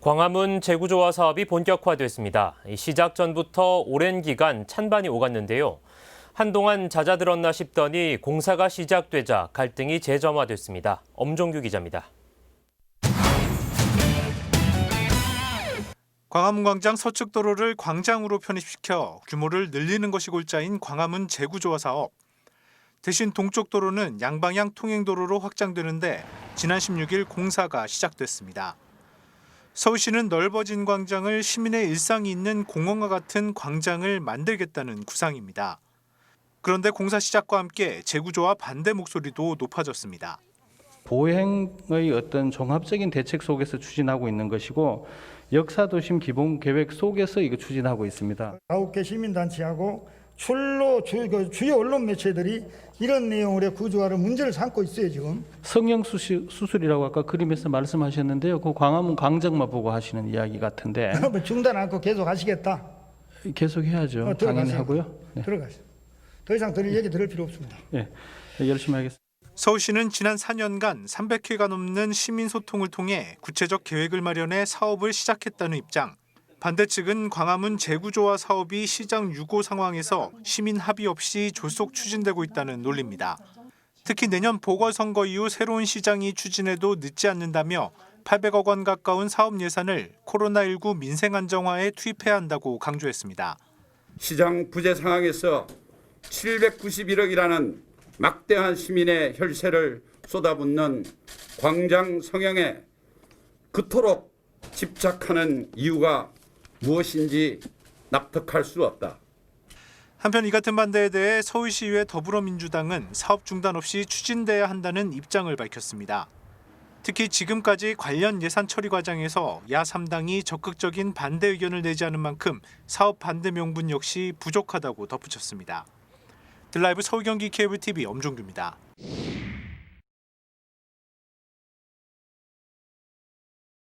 광화문 재구조화 사업이 본격화됐습니다. 이 시작 전부터 오랜 기간 찬반이 오갔는데요. 한동안 잦아들었나 싶더니 공사가 시작되자 갈등이 재점화됐습니다. 엄종규 기자입니다. 광화문 광장 서측 도로를 광장으로 편입시켜 규모를 늘리는 것이 골자인 광화문 재구조화 사업. 대신 동쪽 도로는 양방향 통행 도로로 확장되는데 지난 16일 공사가 시작됐습니다. 서울시는 넓어진 광장을 시민의 일상이 있는 공원과 같은 광장을 만들겠다는 구상입니다. 그런데 공사 시작과 함께 재구조화 반대 목소리도 높아졌습니다. 보행의 어떤 종합적인 대책 속에서 추진하고 있는 것이고 역사도심 기본 계획 속에서 이거 추진하고 있습니다. 아홉 개 시민단체하고 출로 주, 그 주요 언론 매체들이 이런 내용으로 구조화를 문제를 삼고 있어요 지금. 성형 수술, 수술이라고 아까 그림에서 말씀하셨는데요. 그 광화문 광장만 보고 하시는 이야기 같은데 뭐 중단 않고 계속 하시겠다. 계속 해야죠. 어. 당연히 하고요. 네. 들어가세요. 더 이상 들을 얘기 들을 필요 없습니다. 예, 열심히 하겠습니다. 서울시는 지난 4년간 300회가 넘는 시민 소통을 통해 구체적 계획을 마련해 사업을 시작했다는 입장. 반대 측은 광화문 재구조화 사업이 시장 유고 상황에서 시민 합의 없이 졸속 추진되고 있다는 논리입니다. 특히 내년 보궐선거 이후 새로운 시장이 추진해도 늦지 않는다며 800억 원 가까운 사업 예산을 코로나19 민생 안정화에 투입해야 한다고 강조했습니다. 시장 부재 상황에서 791억이라는 막대한 시민의 혈세를 쏟아붓는 광장 성형에 그토록 집착하는 이유가 무엇인지 납득할 수 없다. 한편 이 같은 반대에 대해 서울시의회 더불어민주당은 사업 중단 없이 추진돼야 한다는 입장을 밝혔습니다. 특히 지금까지 관련 예산 처리 과정에서 야 3당이 적극적인 반대 의견을 내지 않은 만큼 사업 반대 명분 역시 부족하다고 덧붙였습니다. 드라이브 서울 경기 케이블 TV 엄종규입니다.